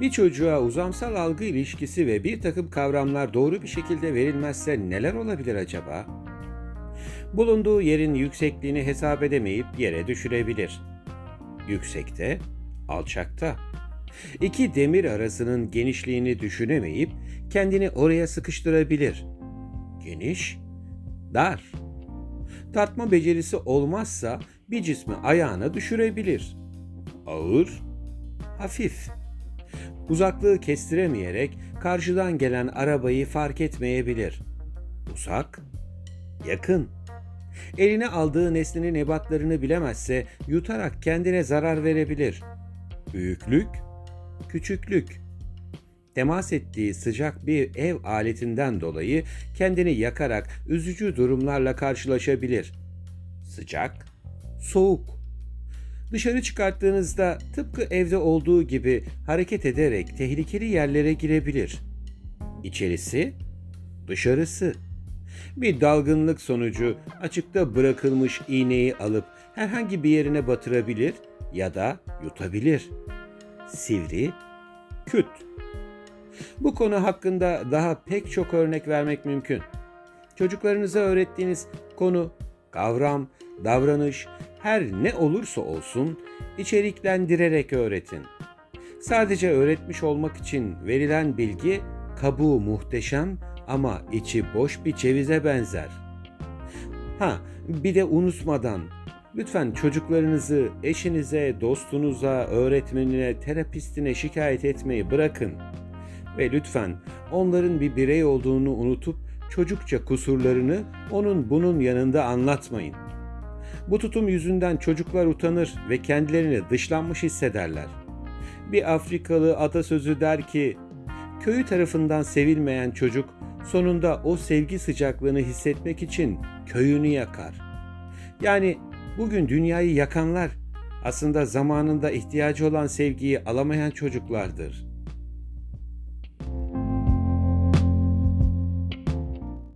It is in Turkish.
Bir çocuğa uzamsal algı ilişkisi ve bir takım kavramlar doğru bir şekilde verilmezse neler olabilir acaba? Bulunduğu yerin yüksekliğini hesap edemeyip yere düşürebilir. Yüksekte, alçakta. İki demir arasının genişliğini düşünemeyip kendini oraya sıkıştırabilir. Geniş, dar. Tartma becerisi olmazsa bir cismi ayağına düşürebilir. Ağır, hafif. Uzaklığı kestiremeyerek karşıdan gelen arabayı fark etmeyebilir. Uzak, yakın. Eline aldığı nesnenin ebatlarını bilemezse yutarak kendine zarar verebilir. Büyüklük, küçüklük. Temas ettiği sıcak bir ev aletinden dolayı kendini yakarak üzücü durumlarla karşılaşabilir. Sıcak, soğuk. Dışarı çıkarttığınızda tıpkı evde olduğu gibi hareket ederek tehlikeli yerlere girebilir. İçerisi, dışarısı. Bir dalgınlık sonucu açıkta bırakılmış iğneyi alıp herhangi bir yerine batırabilir ya da yutabilir. Sivri, küt. Bu konu hakkında daha pek çok örnek vermek mümkün. Çocuklarınıza öğrettiğiniz konu, kavram, davranış her ne olursa olsun içeriklendirerek öğretin. Sadece öğretmiş olmak için verilen bilgi kabuğu muhteşem ama içi boş bir cevize benzer. Ha, bir de unutmadan lütfen çocuklarınızı eşinize, dostunuza, öğretmenine, terapistine şikayet etmeyi bırakın. Ve lütfen onların bir birey olduğunu unutup çocukça kusurlarını onun bunun yanında anlatmayın. Bu tutum yüzünden çocuklar utanır ve kendilerini dışlanmış hissederler. Bir Afrikalı atasözü der ki, köyü tarafından sevilmeyen çocuk sonunda o sevgi sıcaklığını hissetmek için köyünü yakar. Yani bugün dünyayı yakanlar aslında zamanında ihtiyacı olan sevgiyi alamayan çocuklardır.''